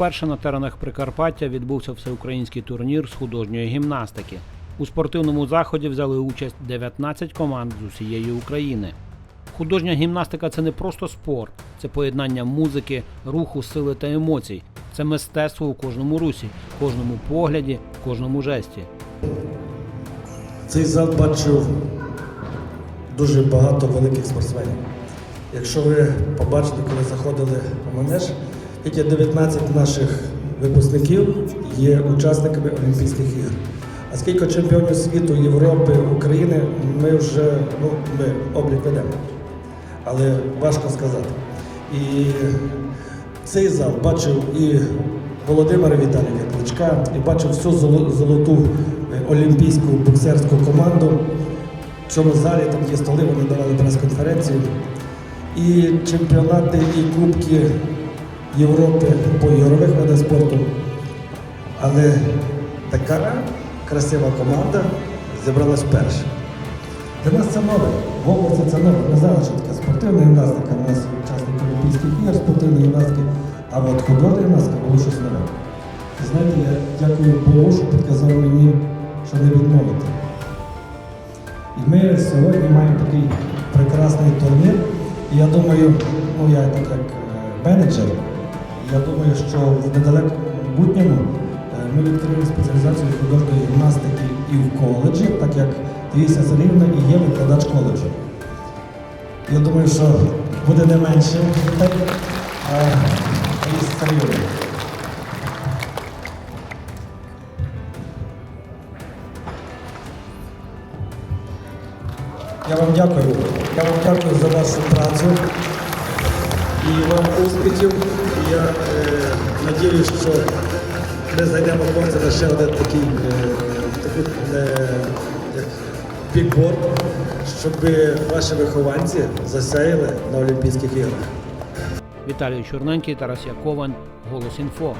Вперше на теренах Прикарпаття відбувся всеукраїнський турнір з художньої гімнастики. У спортивному заході взяли участь 19 команд з усієї України. Художня гімнастика це не просто спорт, це поєднання музики, руху, сили та емоцій. Це мистецтво у кожному русі, кожному погляді, кожному жесті. Цей зал бачив дуже багато великих спортсменів. Якщо ви побачите, коли заходили у манеж, тільки 19 наших випускників є учасниками Олімпійських ігор. А скільки чемпіонів світу, Європи, України, ми вже ну, ми облік ведемо. Але важко сказати. І цей зал бачив і Володимира Віталія Кличка, і бачив всю золоту е, олімпійську боксерську команду. В цьому залі там є столи, вони давали прес-конференцію. І чемпіонати, і кубки Європи по ігрових видах спорту. Але така красива команда зібралась вперше. Для нас це нове. В області це нове. Ми знали, що таке спортивна гімнастика, у нас учасники Олімпійських ігор, спортивної гімнастики, а от художня гімнастика було щось нове. І знаєте, я дякую Богу, що підказав мені, що не відмовити. І ми сьогодні маємо такий прекрасний турнір. І я думаю, ну я так як е, менеджер, я думаю, що в недалекому майбутньому е, ми відкриємо спеціалізацію художньої гімнастики і в коледжі, так як Таїся Зарівна і є викладач коледжу. Я думаю, що буде не менше дітей, а Таїся Я вам дякую. Я вам дякую за вашу працю і вам успіхів. Я е, надіюсь, що ми знайдемо хлопця на ще один такий е, таку, е, як бікборд, щоб ваші вихованці засяяли на Олімпійських іграх. Віталій Чорненький, Тарас Якован, Голос Інфо.